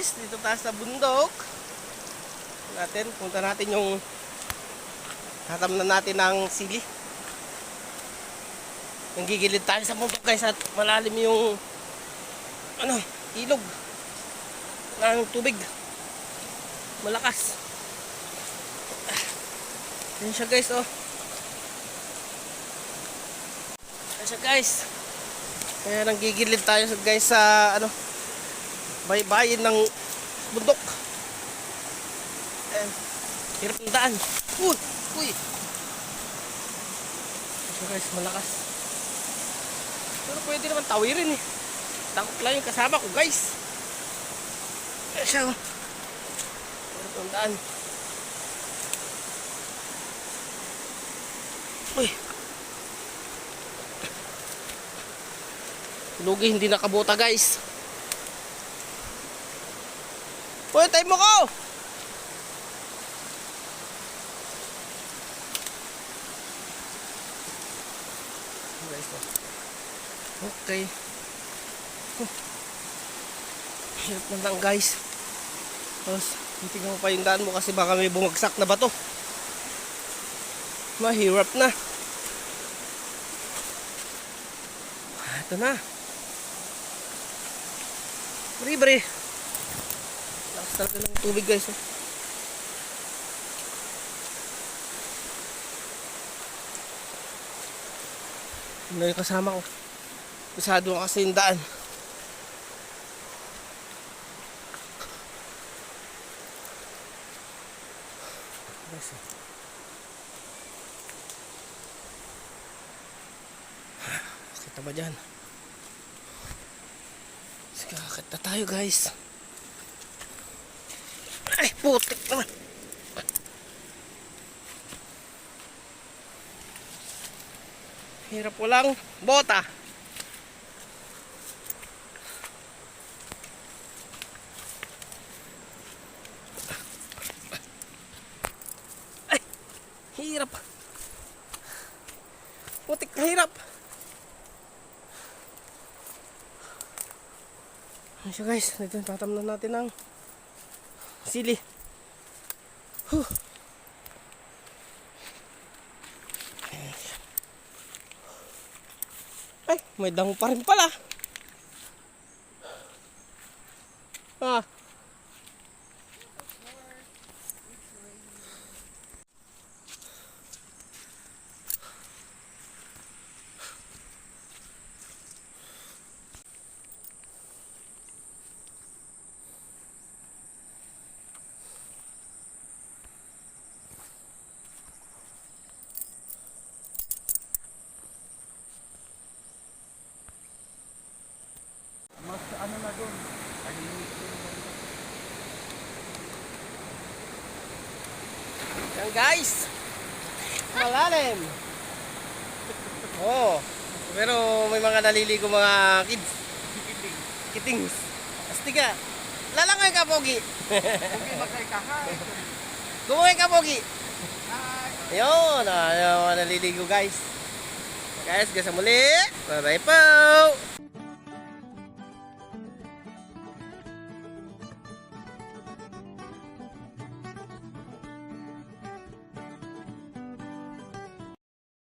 tayo sa bundok. Natin, punta natin yung tatamnan natin ng sili. Yung gigilid tayo sa bundok guys at malalim yung ano, ilog ng tubig. Malakas. Yan siya guys oh. Yan siya guys. Kaya nang gigilid tayo guys sa ano baybayin ng bundok. Ayan. Hirap ng daan. Uy! Uy! So guys, malakas. Pero pwede naman tawirin eh. Takot lang yung kasama ko guys. Ayan siya oh. Hirap ng daan. Uy! Lugi hindi nakabuta guys. Uy, tayo mo ko! Oh. Okay. Huh. Hirap na lang guys. Tapos, titignan mo pa yung daan mo kasi baka may bumagsak na bato. Mahirap na. Ito na. Bre-bre. Lakas talaga ng tubig guys. Oh. Ano yung kasama ko? Pasado kasi yung daan. Kita ba dyan? Sige, kakit na tayo guys. Putik naman. Hirap walang bota. Ay, hirap. Putik na hirap. Siya guys, dito tatamnan natin ang sili. Huh. Ay, may dango pa rin pala. Ah. Yan guys. Malalim. Oh. Pero may mga naliligo mga kids. Kitings. Astiga. Lalangay ka, Pogi. Okay, makay ka ha. Gumuhay ka, Pogi. Ayun. Mga naliligo guys. Guys, guys, muli. Bye-bye po.